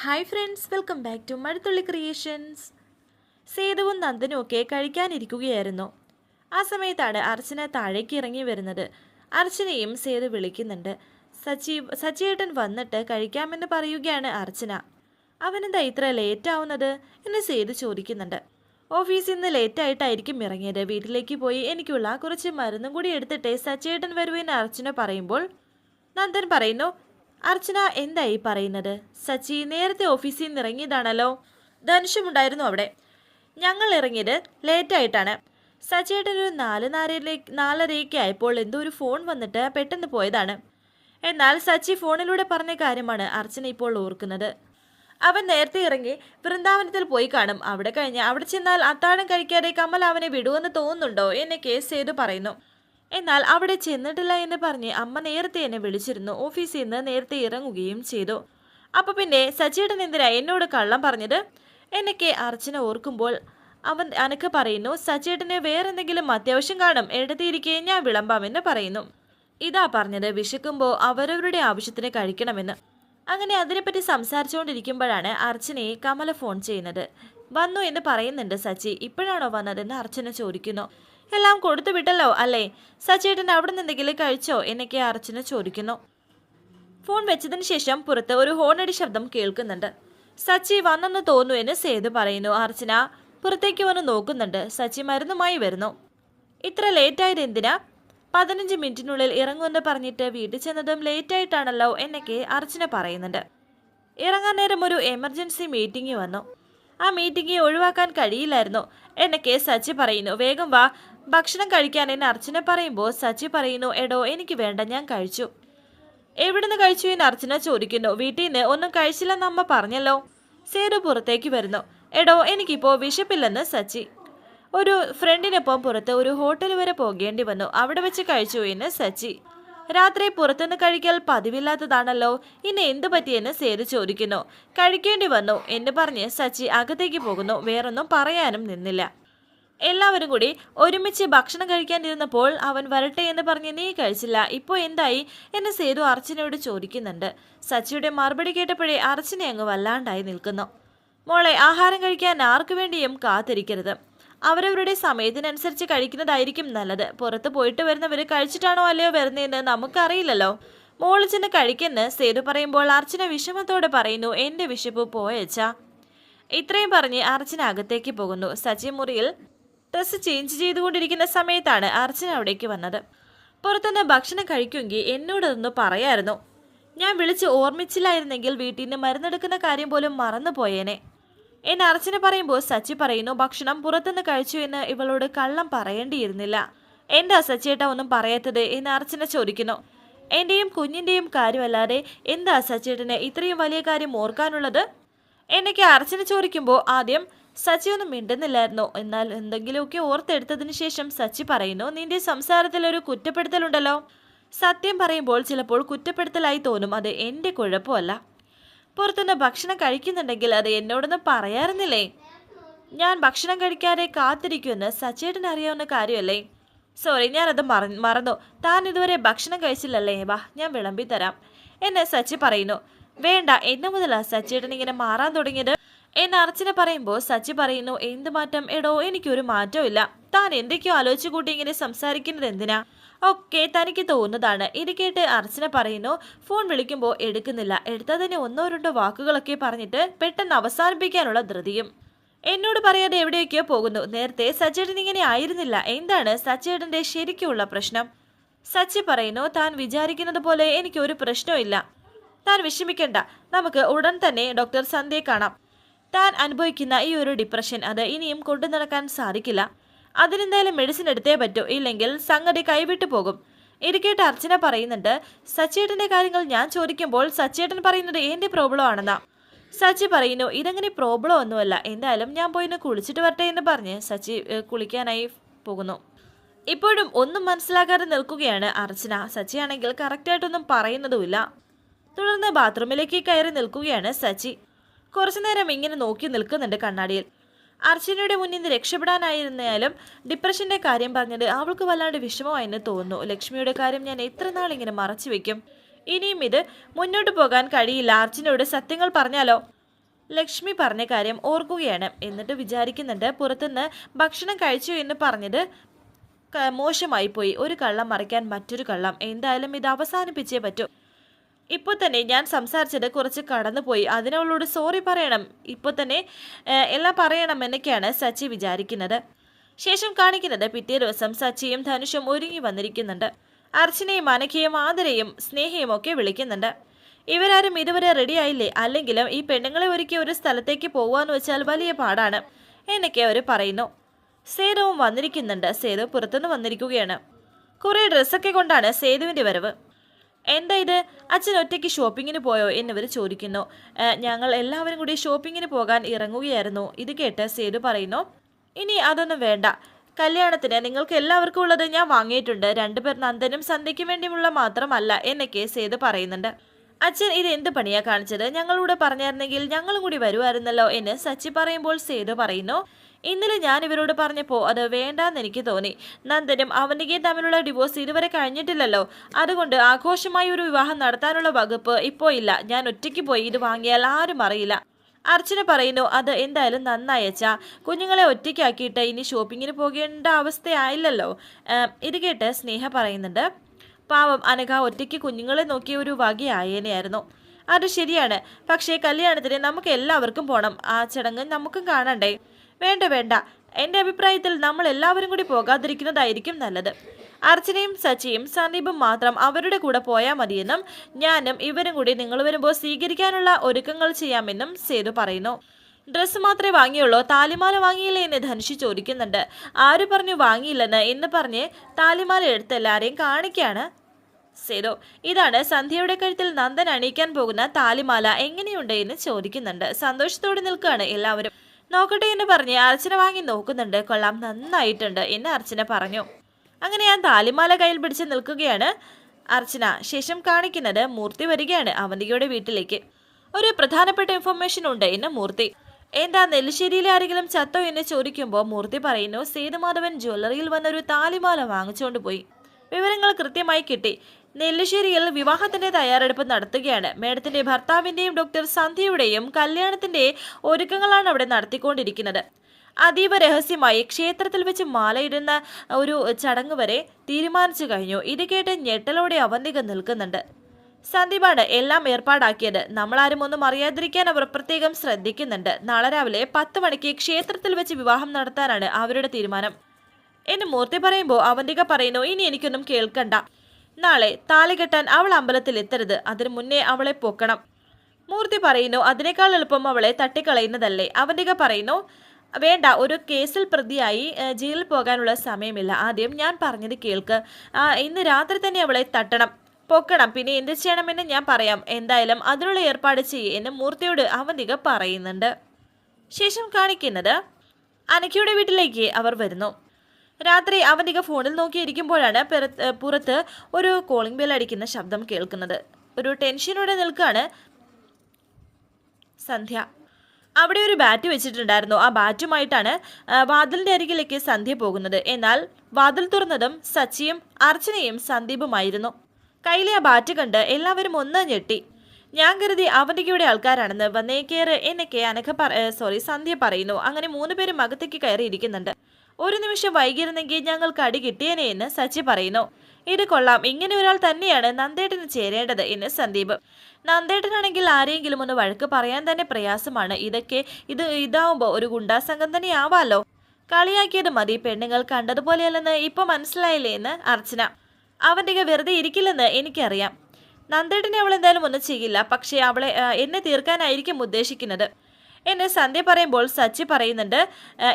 Hi friends welcome back to Mazhathulli creations സേതുവും നന്ദനും ഒക്കെ കഴിക്കാനിരിക്കുകയായിരുന്നു. ആ സമയത്താണ് അർച്ചന താഴേക്ക് ഇറങ്ങി വരുന്നത്. അർച്ചനയും സേതു വിളിക്കുന്നുണ്ട്. സച്ചി സച്ചിയേട്ടൻ വന്നിട്ട് കഴിക്കാമെന്ന് പറയുകയാണ് അർച്ചന. അവനെന്താ ഇത്ര ലേറ്റ് ആവുന്നത് എന്ന് സേതു ചോദിക്കുന്നുണ്ട്. ഓഫീസിൽ നിന്ന് ലേറ്റായിട്ടായിരിക്കും ഇറങ്ങിയത്. വീട്ടിലേക്ക് പോയി എനിക്കുള്ള കുറച്ച് മരുന്നും കൂടി എടുത്തിട്ടേ സച്ചിയേട്ടൻ വരുവെന്ന് അർച്ചന പറയുമ്പോൾ നന്ദൻ പറയുന്നു അർച്ചന എന്തായി പറയുന്നത്? സച്ചി നേരത്തെ ഓഫീസിൽ നിന്ന് ഇറങ്ങിയതാണല്ലോ ധനുഷമുണ്ടായിരുന്നു അവിടെ. ഞങ്ങൾ ഇറങ്ങിയത് ലേറ്റായിട്ടാണ്. സച്ചിയേട്ടൻ ഒരു നാല് നാലരയിലേക്ക് നാലരയൊക്കെ ആയപ്പോൾ എന്തോ ഒരു ഫോൺ വന്നിട്ട് പെട്ടെന്ന് പോയതാണ്. എന്നാൽ സച്ചി ഫോണിലൂടെ പറഞ്ഞ കാര്യമാണ് അർച്ചന ഇപ്പോൾ ഓർക്കുന്നത്. അവൻ നേരത്തെ ഇറങ്ങി വൃന്ദാവനത്തിൽ പോയി കാണും. അവിടെ കഴിഞ്ഞ് അവിടെ ചെന്നാൽ അത്താഴം കഴിക്കാതെ കമൽ അവനെ വിടുമെന്ന് തോന്നുന്നുണ്ടോ? എന്നെ കേസ് ചെയ്ത് പറയുന്നു. എന്നാൽ അവിടെ ചെന്നിട്ടില്ല എന്ന് പറഞ്ഞ് അമ്മ നേരത്തെ എന്നെ വിളിച്ചിരുന്നു. ഓഫീസിൽ നിന്ന് നേരത്തെ ഇറങ്ങുകയും ചെയ്തു. അപ്പൊ പിന്നെ സച്ചിയേട്ടൻ എന്തിനാ എന്നോട് കള്ളം പറഞ്ഞത്? എന്നൊക്കെ അർച്ചന ഓർക്കുമ്പോൾ അവൻ അനക്ക് പറയുന്നു സച്ചിയേട്ടന് വേറെന്തെങ്കിലും അത്യാവശ്യം കാണും. എടുത്തിരിക്കെ ഞാൻ വിളമ്പാമെന്ന് പറയുന്നു. ഇതാ പറഞ്ഞത്. വിശക്കുമ്പോൾ അവരവരുടെ ആവശ്യത്തിന് കഴിക്കണമെന്ന്. അങ്ങനെ അതിനെപ്പറ്റി സംസാരിച്ചുകൊണ്ടിരിക്കുമ്പോഴാണ് അർച്ചനയെ കമല ഫോൺ ചെയ്യുന്നത്. വന്നു എന്ന് പറയുന്നുണ്ട് സച്ചി. ഇപ്പോഴാണോ വന്നതെന്ന് അർച്ചന ചോദിക്കുന്നു. എല്ലാം കൊടുത്തു വിട്ടല്ലോ അല്ലേ? സച്ചേട്ടൻ അവിടെ നിന്ന് എന്തെങ്കിലും കഴിച്ചോ? എന്നൊക്കെ അർച്ചന ചോദിക്കുന്നു. ഫോൺ വെച്ചതിന് ശേഷം പുറത്ത് ഒരു ഹോണടി ശബ്ദം കേൾക്കുന്നുണ്ട്. സച്ചി വന്നെന്ന് തോന്നുന്നു എന്ന് സേതു പറയുന്നു. അർച്ചന പുറത്തേക്ക് വന്ന് നോക്കുന്നുണ്ട്. സച്ചി മരുന്നുമായി വരുന്നു. ഇത്ര ലേറ്റായത് എന്തിനാ? പതിനഞ്ച് മിനിറ്റിനുള്ളിൽ ഇറങ്ങുമെന്ന് പറഞ്ഞിട്ട് വീട്ടിൽ ചെന്നതും ലേറ്റായിട്ടാണല്ലോ എന്നൊക്കെ അർച്ചന പറയുന്നുണ്ട്. ഇറങ്ങാൻ നേരം ഒരു എമർജൻസി മീറ്റിംഗ് വന്നു. ആ മീറ്റിംഗ് ഒഴിവാക്കാൻ കഴിയില്ലായിരുന്നു എന്നൊക്കെ സച്ചി പറയുന്നു. വേഗം വാ. ഭക്ഷണം കഴിക്കാൻ എന്നെ അർച്ചന പറയുമ്പോൾ സച്ചി പറയുന്നു എടോ എനിക്ക് വേണ്ട ഞാൻ കഴിച്ചു. എവിടുന്ന് കഴിച്ചു? എന്ന് അർച്ചന ചോദിക്കുന്നു. വീട്ടിൽ നിന്ന് ഒന്നും കഴിച്ചില്ലെന്ന് അമ്മ പറഞ്ഞല്ലോ. സേതു പുറത്തേക്ക് വരുന്നു. എടോ എനിക്കിപ്പോൾ വിശപ്പില്ലെന്ന് സച്ചി. ഒരു ഫ്രണ്ടിനൊപ്പം പുറത്ത് ഒരു ഹോട്ടൽ വരെ പോകേണ്ടി വന്നു. അവിടെ വെച്ച് കഴിച്ചു എന്ന് സച്ചി. രാത്രി പുറത്തുനിന്ന് കഴിക്കൽ പതിവില്ലാത്തതാണല്ലോ. ഇനി എന്തു പറ്റിയെന്ന് സേതു ചോദിക്കുന്നു. കഴിക്കേണ്ടി വന്നു. എന്ന് പറഞ്ഞ് സച്ചി അകത്തേക്ക് പോകുന്നു. വേറൊന്നും പറയാനും നിന്നില്ല. എല്ലാവരും കൂടി ഒരുമിച്ച് ഭക്ഷണം കഴിക്കാനിരുന്നപ്പോൾ അവൻ വരട്ടെ എന്ന് പറഞ്ഞ് നീ കഴിച്ചില്ല. ഇപ്പോൾ എന്തായി? എന്ന് സേതു അർച്ചനയോട് ചോദിക്കുന്നുണ്ട്. സച്ചിയുടെ മറുപടി കേട്ടപ്പോഴേ അർച്ചന അങ്ങ് വല്ലാണ്ടായി നിൽക്കുന്നു. മോളെ ആഹാരം കഴിക്കാൻ ആർക്കു വേണ്ടിയും കാത്തിരിക്കരുത്. അവരവരുടെ സമയത്തിനനുസരിച്ച് കഴിക്കുന്നതായിരിക്കും നല്ലത്. പുറത്ത് പോയിട്ട് വരുന്നവർ കഴിച്ചിട്ടാണോ അല്ലയോ വരുന്നതെന്ന് നമുക്കറിയില്ലല്ലോ. മോൾ ചെന്ന് കഴിക്കെന്ന് സേതു പറയുമ്പോൾ അർച്ചന വിഷമത്തോടെ പറയുന്നു എന്റെ വിശപ്പ് പോയച്ചാ. ഇത്രയും പറഞ്ഞ് അർച്ചന അകത്തേക്ക് പോകുന്നു. സച്ചി മുറിയിൽ ഡ്രസ്സ് ചേഞ്ച് ചെയ്തുകൊണ്ടിരിക്കുന്ന സമയത്താണ് അർച്ചന അവിടേക്ക് വന്നത്. പുറത്തുനിന്ന് ഭക്ഷണം കഴിക്കുമെങ്കിൽ എന്നോടൊന്ന് പറയായിരുന്നു. ഞാൻ വിളിച്ച് ഓർമ്മിച്ചില്ലായിരുന്നെങ്കിൽ വീട്ടിൽ നിന്ന് മരുന്നെടുക്കുന്ന കാര്യം പോലും മറന്നു പോയേനെ. എന്നെ അർച്ചന പറയുമ്പോൾ സച്ചി പറയുന്നു ഭക്ഷണം പുറത്തുനിന്ന് കഴിച്ചു എന്ന് ഇവളോട് കള്ളം പറയേണ്ടിയിരുന്നില്ല. എന്താ സച്ചിയേട്ട ഒന്നും പറയാത്തത്? എന്ന് അർച്ചന ചോദിക്കുന്നു. എന്റെയും കുഞ്ഞിന്റെയും കാര്യമല്ലാതെ എന്താ സച്ചിയേട്ടന് ഇത്രയും വലിയ കാര്യം ഓർക്കാനുള്ളത്? എന്നൊക്കെ അർച്ചന ചോദിക്കുമ്പോൾ ആദ്യം സച്ചി ഒന്നും മിണ്ടുന്നില്ലായിരുന്നു. എന്നാൽ എന്തെങ്കിലുമൊക്കെ ഓർത്തെടുത്തതിന് ശേഷം സച്ചി പറയുന്നു നിന്റെ സംസാരത്തിൽ ഒരു കുറ്റപ്പെടുത്തലുണ്ടല്ലോ. സത്യം പറയുമ്പോൾ ചിലപ്പോൾ കുറ്റപ്പെടുത്തലായി തോന്നും അത് എന്റെ കുഴപ്പമല്ല. പുറത്തുനിന്ന് ഭക്ഷണം കഴിക്കുന്നുണ്ടെങ്കിൽ അത് എന്നോടൊന്നും പറയാറുന്നില്ലേ? ഞാൻ ഭക്ഷണം കഴിക്കാതെ കാത്തിരിക്കുമെന്ന് സച്ചേട്ടൻ അറിയാവുന്ന കാര്യമല്ലേ? സോറി ഞാനത് മറ മറന്നു. താൻ ഇതുവരെ ഭക്ഷണം കഴിച്ചില്ലല്ലേ? വാ ഞാൻ വിളമ്പി തരാം എന്നെ സച്ചി പറയുന്നു. വേണ്ട എന്നെ മുതലാ സച്ചേട്ടൻ ഇങ്ങനെ മാറാൻ തുടങ്ങിയത്? എന്ന് അർച്ചന പറയുമ്പോൾ സച്ചി പറയുന്നു എന്ത് മാറ്റം? എടോ എനിക്കൊരു മാറ്റവും ഇല്ല. താൻ എന്തൊക്കെയോ ആലോചിച്ചു കൂട്ടി ഇങ്ങനെ സംസാരിക്കുന്നത് എന്തിനാ? ഒക്കെ തനിക്ക് തോന്നുന്നതാണ്. ഇത് കേട്ട് അർച്ചന പറയുന്നു ഫോൺ വിളിക്കുമ്പോൾ എടുക്കുന്നില്ല. എടുത്താൽ തന്നെ ഒന്നോ രണ്ടോ വാക്കുകളൊക്കെ പറഞ്ഞിട്ട് പെട്ടെന്ന് അവസാനിപ്പിക്കാനുള്ള ധൃതിയും. എന്നോട് പറയാതെ എവിടെയൊക്കെയോ പോകുന്നു. നേരത്തെ സച്ചേട്ടൻ ഇങ്ങനെ ആയിരുന്നില്ല. എന്താണ് സച്ചേട്ടന്റെ ശരിക്കുള്ള പ്രശ്നം? സച്ചി പറയുന്നു താൻ വിചാരിക്കുന്നത് പോലെ എനിക്ക് ഒരു പ്രശ്നവും താൻ വിഷമിക്കണ്ട. നമുക്ക് ഉടൻ തന്നെ ഡോക്ടർ സന്ധ്യയെ കാണാം. താൻ അനുഭവിക്കുന്ന ഈ ഒരു ഡിപ്രഷൻ അത് ഇനിയും കൊണ്ടു നടക്കാൻ സാധിക്കില്ല. അതിനെന്തായാലും മെഡിസിൻ എടുത്തേ പറ്റൂ ഇല്ലെങ്കിൽ സംഗതി കൈവിട്ടു പോകും. ഇരിക്കേട്ട് അർച്ചന പറയുന്നുണ്ട് സച്ചേട്ടന്റെ കാര്യങ്ങൾ ഞാൻ ചോദിക്കുമ്പോൾ സച്ചേട്ടൻ പറയുന്നത് എന്റെ പ്രോബ്ലം ആണെന്നാ സച്ചി പറയുന്നു ഇതങ്ങനെ പ്രോബ്ലം ഒന്നുമല്ല എന്തായാലും ഞാൻ പോയി കുളിച്ചിട്ട് വരട്ടെ എന്ന് പറഞ്ഞ് സച്ചി കുളിക്കാനായി പോകുന്നു. ഇപ്പോഴും ഒന്നും മനസ്സിലാക്കാതെ നിൽക്കുകയാണ് അർച്ചന. സച്ചിയാണെങ്കിൽ കറക്റ്റായിട്ടൊന്നും പറയുന്നതുമില്ല. തുടർന്ന് ബാത്റൂമിലേക്ക് കയറി നിൽക്കുകയാണ് സച്ചി. കുറച്ചു നേരം ഇങ്ങനെ നോക്കി നിൽക്കുന്നുണ്ട് കണ്ണാടിയിൽ. അർച്ചനയുടെ മുന്നിൽ നിന്ന് രക്ഷപ്പെടാനായിരുന്നാലും ഡിപ്രഷന്റെ കാര്യം പറഞ്ഞത് അവൾക്ക് വല്ലാണ്ട് വിഷമമായെന്ന് തോന്നുന്നു. ലക്ഷ്മിയുടെ കാര്യം ഞാൻ എത്ര നാൾ ഇങ്ങനെ മറച്ചു വെക്കും? ഇനിയും ഇത് മുന്നോട്ട് പോകാൻ കഴിയില്ല. അർച്ചനയോട് സത്യങ്ങൾ പറഞ്ഞാലോ? ലക്ഷ്മി പറഞ്ഞ കാര്യം ഓർക്കുകയാണ്. എന്നിട്ട് വിചാരിക്കുന്നുണ്ട് പുറത്തുനിന്ന് ഭക്ഷണം കഴിച്ചു എന്ന് പറഞ്ഞത് ക- മോശമായി പോയി. ഒരു കള്ളം മറിക്കാൻ മറ്റൊരു കള്ളം. എന്തായാലും ഇത് അവസാനിപ്പിച്ചേ പറ്റൂ. ഇപ്പോൾ തന്നെ ഞാൻ സംസാരിച്ചത് കുറച്ച് കടന്നുപോയി. അതിനവളോട് സോറി പറയണം. ഇപ്പോൾ തന്നെ എല്ലാം പറയണം എന്നൊക്കെയാണ് സച്ചി വിചാരിക്കുന്നത്. ശേഷം കാണിക്കുന്നത് പിറ്റേ ദിവസം സച്ചിയും ധനുഷും ഒരുങ്ങി വന്നിരിക്കുന്നുണ്ട്. അർച്ചനയും അനഘയും ആദരയും സ്നേഹയും ഒക്കെ വിളിക്കുന്നുണ്ട്. ഇവരാരും ഇതുവരെ റെഡി ആയില്ലേ? അല്ലെങ്കിലും ഈ പെണ്ണുങ്ങളെ ഒരുക്കി ഒരു സ്ഥലത്തേക്ക് പോവാന്ന് വെച്ചാൽ വലിയ പാടാണ് എന്നൊക്കെ അവർ പറയുന്നു. സേതുവും വന്നിരിക്കുന്നുണ്ട്. സേതു പുറത്തുനിന്ന് വന്നിരിക്കുകയാണ്. കുറേ ഡ്രസ്സൊക്കെ കൊണ്ടാണ് സേതുവിന്റെ വരവ്. എന്താ ഇത്? അച്ഛൻ ഒറ്റയ്ക്ക് ഷോപ്പിങ്ങിന് പോയോ എന്നിവർ ചോദിക്കുന്നു. ഞങ്ങൾ എല്ലാവരും കൂടി ഷോപ്പിങ്ങിന് പോകാൻ ഇറങ്ങുകയായിരുന്നു. ഇത് കേട്ട് സേതു പറയുന്നു ഇനി അതൊന്നും വേണ്ട. കല്യാണത്തിന് നിങ്ങൾക്ക് എല്ലാവർക്കും ഉള്ളത് ഞാൻ വാങ്ങിയിട്ടുണ്ട്. രണ്ടുപേർ നന്ദനും സന്ധ്യയ്ക്കും വേണ്ടിയുള്ള മാത്രമല്ല എന്നൊക്കെ സേതു പറയുന്നുണ്ട്. അച്ഛൻ ഇത് എന്ത് പണിയാ കാണിച്ചത്? ഞങ്ങളൂടെ പറഞ്ഞായിരുന്നെങ്കിൽ ഞങ്ങളും കൂടി വരുമായിരുന്നല്ലോ എന്ന് സച്ചി പറയുമ്പോൾ സേതു പറയുന്നു ഇന്നലെ ഞാൻ ഇവരോട് പറഞ്ഞപ്പോൾ അത് വേണ്ടാന്ന് എനിക്ക് തോന്നി. നന്ദനും അവനികയും തമ്മിലുള്ള ഡിവോഴ്സ് ഇതുവരെ കഴിഞ്ഞിട്ടില്ലല്ലോ. അതുകൊണ്ട് ആഘോഷമായി ഒരു വിവാഹം നടത്താനുള്ള വകുപ്പ് ഇപ്പോൾ ഇല്ല. ഞാൻ ഒറ്റയ്ക്ക് പോയി ഇത് വാങ്ങിയാൽ ആരും അറിയില്ല. അർച്ചന പറയുന്നു അത് എന്തായാലും നന്നായി കുഞ്ഞുങ്ങളെ ഒറ്റയ്ക്കാക്കിയിട്ട് ഇനി ഷോപ്പിങ്ങിന് പോകേണ്ട അവസ്ഥയായില്ലല്ലോ. ഏം, ഇത് കേട്ട് സ്നേഹ പറയുന്നുണ്ട് പാവം അനഘ ഒറ്റയ്ക്ക് കുഞ്ഞുങ്ങളെ നോക്കിയ ഒരു വകയായേനെയായിരുന്നു. അത് ശരിയാണ്. പക്ഷേ കല്യാണത്തിന് നമുക്ക് എല്ലാവർക്കും പോകണം ആ ചടങ്ങ് നമുക്കും കാണണ്ടേ? വേണ്ട വേണ്ട. എന്റെ അഭിപ്രായത്തിൽ നമ്മൾ എല്ലാവരും കൂടി പോകാതിരിക്കുന്നതായിരിക്കും നല്ലത്. അർച്ചനയും സച്ചിയും സന്ദീപും മാത്രം അവരുടെ കൂടെ പോയാൽ മതിയെന്നും ഞാനും ഇവരും കൂടി നിങ്ങൾ വരുമ്പോൾ സ്വീകരിക്കാനുള്ള ഒരുക്കങ്ങൾ ചെയ്യാമെന്നും സേതു പറയുന്നു. ഡ്രസ്സ് മാത്രമേ വാങ്ങിയുള്ളൂ താലിമാല വാങ്ങിയില്ലേ എന്ന് ധനുഷി ചോദിക്കുന്നുണ്ട്. ആര് പറഞ്ഞു വാങ്ങിയില്ലെന്ന് എന്ന് പറഞ്ഞ് താലിമാല എടുത്ത് എല്ലാവരെയും കാണിക്കുകയാണ് സേതു. ഇതാണ് സന്ധ്യയുടെ കഴുത്തിൽ നന്ദൻ അണിയിക്കാൻ പോകുന്ന താലിമാല എങ്ങനെയുണ്ട് എന്ന് ചോദിക്കുന്നുണ്ട്. സന്തോഷത്തോടെ നിൽക്കുകയാണ് എല്ലാവരും. നോക്കട്ടെ എന്ന് പറഞ്ഞ് അർച്ചന വാങ്ങി നോക്കുന്നുണ്ട്. കൊള്ളാം നന്നായിട്ടുണ്ട് എന്ന് അർച്ചന പറഞ്ഞു. അങ്ങനെ ഞാൻ താലിമാല കയ്യിൽ പിടിച്ച് നിൽക്കുകയാണ് അർച്ചന. ശേഷം കാണിക്കുന്നത് മൂർത്തി വരികയാണ് അവന്തികയുടെ വീട്ടിലേക്ക്. ഒരു പ്രധാനപ്പെട്ട ഇൻഫർമേഷൻ ഉണ്ട് എന്ന് മൂർത്തി. എന്താ നെല്ലിശ്ശേരിയിലെ ആരെങ്കിലും ചത്തോ എന്ന് ചോദിക്കുമ്പോൾ മൂർത്തി പറയുന്നു സേതുമാധവൻ ജ്വല്ലറിയിൽ വന്നൊരു താലിമാല വാങ്ങിച്ചുകൊണ്ട് പോയി. വിവരങ്ങൾ കൃത്യമായി കിട്ടി. നെല്ലിശ്ശേരിയിൽ വിവാഹത്തിന്റെ തയ്യാറെടുപ്പ് നടത്തുകയാണ്. മേഡത്തിന്റെ ഭർത്താവിന്റെയും ഡോക്ടർ സന്ധ്യയുടെയും കല്യാണത്തിന്റെ ഒരുക്കങ്ങളാണ് അവിടെ നടത്തിക്കൊണ്ടിരിക്കുന്നത്. അതീവ രഹസ്യമായി ക്ഷേത്രത്തിൽ വെച്ച് മാലയിടുന്ന ഒരു ചടങ്ങ് വരെ തീരുമാനിച്ചു കഴിഞ്ഞു. ഇത് കേട്ട് ഞെട്ടലോടെ അവന്തിക നിൽക്കുന്നുണ്ട്. സന്ദീപാണ് എല്ലാം ഏർപ്പാടാക്കിയത്. നമ്മളാരും ഒന്നും അറിയാതിരിക്കാൻ അവർ പ്രത്യേകം ശ്രദ്ധിക്കുന്നുണ്ട്. നാളെ രാവിലെ പത്ത് മണിക്ക് ക്ഷേത്രത്തിൽ വെച്ച് വിവാഹം നടത്താനാണ് അവരുടെ തീരുമാനം. എന്ന് മൂർത്തി പറയുമ്പോൾ അവന്തിക പറയുന്നു ഇനി എനിക്കൊന്നും കേൾക്കണ്ട. നാളെ താലി കെട്ടാൻ അവൾ അമ്പലത്തിൽ എത്തരുത്. അതിനു മുന്നേ അവളെ പോക്കണം. മൂർത്തി പറയുന്നു അതിനേക്കാൾ എളുപ്പം അവളെ തട്ടിക്കളയുന്നതല്ലേ? അവന്തിക പറയുന്നു വേണ്ട ഒരു കേസിൽ പ്രതിയായി ജയിലിൽ പോകാനുള്ള സമയമില്ല. ആദ്യം ഞാൻ പറഞ്ഞത് കേൾക്ക്. ഇന്ന് രാത്രി തന്നെ അവളെ തട്ടണം. പൊക്കണം. പിന്നെ എന്ത് ചെയ്യണമെന്ന് ഞാൻ പറയാം. എന്തായാലും അതിനുള്ള ഏർപ്പാട് ചെയ്യേ എന്ന് മൂർത്തിയോട് അവന്തിക പറയുന്നുണ്ട്. ശേഷം കാണിക്കുന്നത് അനക്കയുടെ വീട്ടിലേക്ക് അവർ വരുന്നു. രാത്രി അവനിക ഫോണിൽ നോക്കിയിരിക്കുമ്പോഴാണ് പെറ- പുറത്ത് ഒരു കോളിംഗ് ബെൽ അടിക്കുന്ന ശബ്ദം കേൾക്കുന്നത്. ഒരു ടെൻഷനോടെ നിൽക്കുകയാണ് സന്ധ്യ. അവിടെ ഒരു ബാറ്റ് വെച്ചിട്ടുണ്ടായിരുന്നു. ആ ബാറ്റുമായിട്ടാണ് വാതിലിന്റെ അരികിലേക്ക് സന്ധ്യ പോകുന്നത്. എന്നാൽ വാതിൽ തുറന്നതും സച്ചിയും അർച്ചനയും സന്ദീപുമായിരുന്നു. കയ്യിലെ ആ ബാറ്റ് കണ്ട് എല്ലാവരും ഒന്ന് ഞെട്ടി. ഞാൻ കരുതി അവന്തികയുടെ ആൾക്കാരാണെന്ന് വന്നേക്കേറ് എന്നൊക്കെ അനഘ സോറി സന്ധ്യ പറയുന്നു. അങ്ങനെ മൂന്ന് പേരും അകത്തേക്ക് കയറിയിരിക്കുന്നുണ്ട്. ഒരു നിമിഷം വൈകിയിരുന്നെങ്കിൽ ഞങ്ങൾക്ക് അടി കിട്ടിയേനെ എന്ന് സച്ചി പറയുന്നു. ഇത് കൊള്ളാം. ഇങ്ങനെ ഒരാൾ തന്നെയാണ് നന്ദേട്ടന് ചേരേണ്ടത് എന്ന് സന്ദീപ്. നന്ദേട്ടനാണെങ്കിൽ ആരെങ്കിലും ഒന്ന് വഴക്ക് പറയാൻ തന്നെ പ്രയാസമാണ്. ഇതൊക്കെ ഇത് ഇതാവുമ്പോൾ ഒരു ഗുണ്ടാ സംഘം തന്നെ ആവാലോ കളിയാക്കിയത് മതി. പെണ്ണുങ്ങൾ കണ്ടതുപോലെയല്ലെന്ന് ഇപ്പൊ മനസ്സിലായില്ലേ എന്ന് അർച്ചന. അവന്റെ വെറുതെ ഇരിക്കില്ലെന്ന് എനിക്കറിയാം. നന്ദേട്ടനെ അവൾ എന്തായാലും ഒന്നും ചെയ്യില്ല. പക്ഷേ അവളെ എന്നെ തീർക്കാനായിരിക്കും ഉദ്ദേശിക്കുന്നത്. എന്നെ സന്ധ്യ പറയുമ്പോൾ സച്ചി പറയുന്നുണ്ട്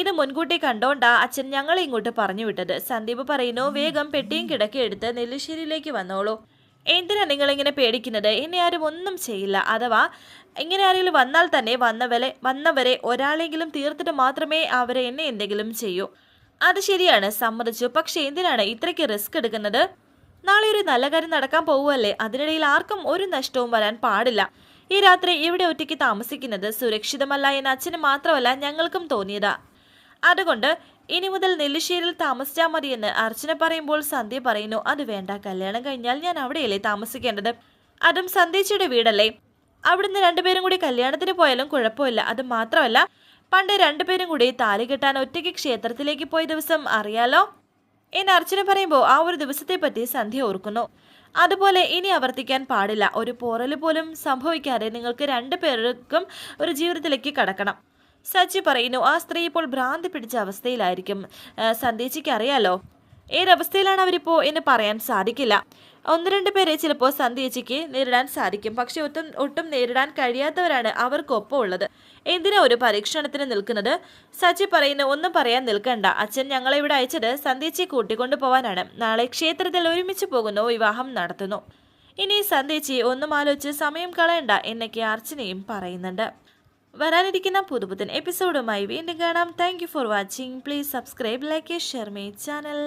ഇത് മുൻകൂട്ടി കണ്ടോണ്ടാ അച്ഛൻ ഞങ്ങളെ ഇങ്ങോട്ട് പറഞ്ഞു വിട്ടത്. സന്ദീപ് പറയുന്നു വേഗം പെട്ടിയും കിടക്കെടുത്ത് നെല്ലിശ്ശേരിയിലേക്ക് വന്നോളൂ. എന്തിനാ നിങ്ങളിങ്ങനെ പേടിക്കുന്നത്? എന്നെ ആരും ഒന്നും ചെയ്യില്ല. അഥവാ ഇങ്ങനെ ആരെങ്കിലും വന്നാൽ തന്നെ വന്നവരെ വന്നവരെ ഒരാളെങ്കിലും തീർത്തിട്ട് മാത്രമേ അവരെ എന്നെ എന്തെങ്കിലും ചെയ്യൂ. അത് ശരിയാണ് സമ്മതിച്ചു. പക്ഷേ എന്തിനാണ് ഇത്രയ്ക്ക് റിസ്ക് എടുക്കുന്നത്? നാളെ ഒരു നല്ല കാര്യം നടക്കാൻ പോവുമല്ലേ അതിനിടയിൽ ആർക്കും ഒരു നഷ്ടവും വരാൻ പാടില്ല. ഈ രാത്രി ഇവിടെ ഒറ്റയ്ക്ക് താമസിക്കുന്നത് സുരക്ഷിതമല്ല എന്ന് അച്ഛന് മാത്രമല്ല ഞങ്ങൾക്കും തോന്നിയത്. അതുകൊണ്ട് ഇനി മുതൽ നെല്ലിശ്ശേരിയിൽ താമസിച്ചാൽ മതിയെന്ന് അർച്ചന പറയുമ്പോൾ സന്ധ്യ പറയുന്നു അത് വേണ്ട കല്യാണം കഴിഞ്ഞാൽ ഞാൻ അവിടെയല്ലേ താമസിക്കേണ്ടത്? അതും സന്ധ്യച്ചയുടെ വീടല്ലേ? അവിടുന്ന് രണ്ടുപേരും കൂടി കല്യാണത്തിന് പോയാലും കുഴപ്പമില്ല. അത് മാത്രമല്ല പണ്ട് രണ്ടുപേരും കൂടി താലി കെട്ടാൻ ഒറ്റയ്ക്ക് ക്ഷേത്രത്തിലേക്ക് പോയ ദിവസം അറിയാലോ? എന്ന് അർച്ചന പറയുമ്പോൾ ആ ഒരു ദിവസത്തെ പറ്റി സന്ധ്യ ഓർക്കുന്നു. അതുപോലെ ഇനി ആവർത്തിക്കാൻ പാടില്ല. ഒരു പോറൽ പോലും സംഭവിക്കാതെ നിങ്ങൾക്ക് രണ്ടു പേർക്കും ഒരു ജീവിതത്തിലേക്ക് കടക്കണം. സച്ചി പറയുന്നു ആ സ്ത്രീ ഇപ്പോൾ ഭ്രാന്തി പിടിച്ച അവസ്ഥയിലായിരിക്കും. സന്ദേശിക്കറിയാലോ അറിയാലോ? ഏതവസ്ഥയിലാണ് അവരിപ്പോൾ എന്ന് പറയാൻ സാധിക്കില്ല. ഒന്ന് രണ്ട് പേരെ ചിലപ്പോൾ സന്ധ്യച്ചിക്ക് നേരിടാൻ സാധിക്കും. പക്ഷെ ഒട്ടും ഒട്ടും നേരിടാൻ കഴിയാത്തവരാണ് അവർക്കൊപ്പം ഉള്ളത്. എന്തിനാ ഒരു പരീക്ഷണത്തിന് നിൽക്കുന്നത്? സച്ചി പറയുന്ന ഒന്നും പറയാൻ നിൽക്കണ്ട. അച്ഛൻ ഞങ്ങളെ ഇവിടെ അയച്ചത് സന്ധ്യച്ചി കൂട്ടിക്കൊണ്ടു പോവാനാണ്. നാളെ ക്ഷേത്രത്തിൽ ഒരുമിച്ച് പോകുന്നു വിവാഹം നടത്തുന്നു. ഇനി സന്ധ്യച്ചി ഒന്നും ആലോചിച്ച് സമയം കളയണ്ട എന്നൊക്കെ അർച്ചനയും പറയുന്നുണ്ട്. വരാനിരിക്കുന്ന പുതുപുത്തൻ എപ്പിസോഡുമായി വീണ്ടും കാണാം. Thank for watching please subscribe like share my channel